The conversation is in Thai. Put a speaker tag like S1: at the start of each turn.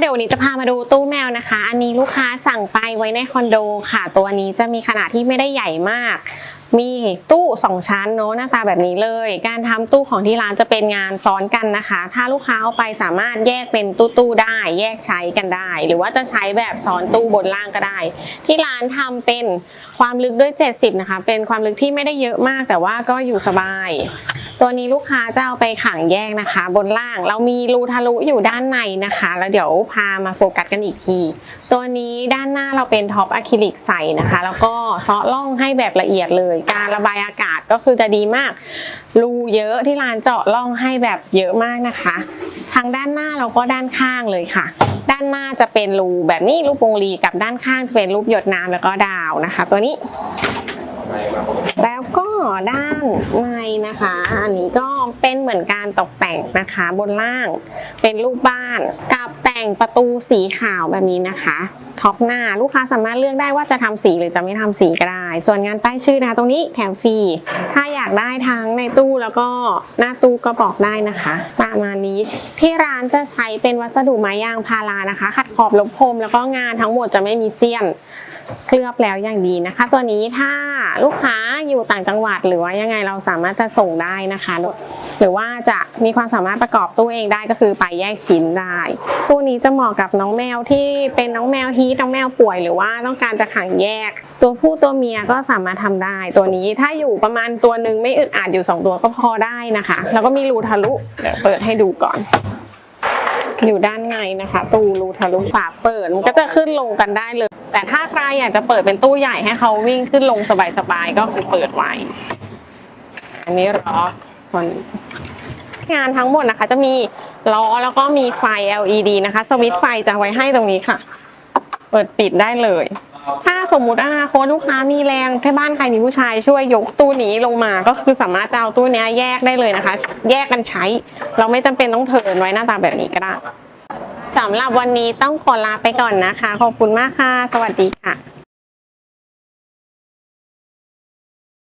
S1: เดี๋ยววันนี้จะพามาดูตู้แมวนะคะ อันนี้ลูกค้าสั่งไปไว้ในคอนโดค่ะ ตัวนี้จะมีขนาดที่ไม่ได้ใหญ่มาก มีตู้สองชั้นเนอะหน้าตาแบบนี้เลย การทำตู้ของที่ร้านจะเป็นงานซ้อนกันนะคะ ถ้าลูกค้าเอาไปสามารถแยกเป็นตู้ตู้ๆได้ แยกใช้กันได้ หรือว่าจะใช้แบบซ้อนตู้บนล่างก็ได้ ที่ร้านทำเป็นความลึกด้วย 70นะคะ เป็นความลึกที่ไม่ได้เยอะมากแต่ว่าก็อยู่สบาย ตัวนี้ลูกค้าจะเอาไปขังแยกนะคะ บนล่างเรามีรูทะลุอยู่ด้านในนะคะ แล้วเดี๋ยวพามาโฟกัสกันอีกที ตัวนี้ด้านหน้าเราเป็นท็อปอะคริลิกใสนะคะ แล้วก็เซาะล่องให้แบบละเอียดเลย การระบายอากาศก็คือจะดีมาก รูเยอะที่ร้านเจาะล่องให้แบบเยอะมากนะคะ ทางด้านหน้าเราก็ด้านข้างเลยค่ะ ด้านหน้าจะเป็นรูแบบนี้รูปวงรีกับด้านข้างจะเป็นรูปหยดน้ำแล้วก็ดาวนะคะ ตัวนี้ แล้วก็ ด้านในนะคะ อันนี้ก็เป็นเหมือนการตกแต่งนะคะ บนล่างเป็นรูปบ้าน กับแต่งประตูสีขาวแบบนี้นะคะท็อปหน้าลูกค้าสามารถเลือกได้ว่าจะทำสีหรือจะไม่ทำสีก็ได้ ส่วนงานป้ายชื่อนะคะตรงนี้แถมฟรี ถ้าอยากได้ทั้งในตู้แล้วก็หน้าตู้ก็บอกได้นะคะ ประมาณนี้ที่ร้านจะใช้เป็นวัสดุไม้ยางพารานะคะ ขัดขอบลบพรมแล้วก็งานทั้งหมดจะไม่มีเสี้ยน เคลือบแล้วอย่างดีนะคะ ตัวนี้ถ้าลูกค้าอยู่ต่างจังหวัดหรือว่ายังไงเราสามารถจะส่งได้นะคะ หรือว่าจะมีความสามารถประกอบตู้เองได้ก็คือไปแยกชิ้นได้ตู้นี้จะเหมาะกับน้องแมวที่เป็นน้องแมวฮีทน้องแมวป่วย หรือว่าต้องการจะขังแยก ตัวผู้ตัวเมียก็สามารถทำได้ ตัวนี้ถ้าอยู่ประมาณตัวหนึ่งไม่อึดอัดอยู่สองตัวก็พอได้นะคะ แล้วก็มีรูทะลุเดี๋ยวเปิดให้ดูก่อนอยู่ด้านในนะคะ ตู้รูทะลุฝาเปิดมันก็จะขึ้นลงกันได้เลย แต่ถ้าใครอยากจะเปิดเป็นตู้ใหญ่ให้เขาวิ่งขึ้นลงสบายๆก็คือเปิดไว้ อันนี้ล้อคนงานทั้งหมดนะคะ จะมีล้อแล้วก็มีไฟ LED นะคะ สวิตช์ไฟจะไว้ให้ตรงนี้ค่ะ เปิดปิดได้เลย ถ้าสมมุติอนาคตลูกค้ามีแรงที่บ้านใครมีผู้ชายช่วยยกตู้นี้ลงมา ก็คือสามารถจะเอาตู้นี้แยกได้เลยนะคะ แยกกันใช้ เราไม่จำเป็นต้องเทินไว้หน้าตาแบบนี้ก็ได้ สำหรับวันนี้ต้องขอลาไปก่อนนะคะ ขอบคุณมากค่ะ สวัสดีค่ะ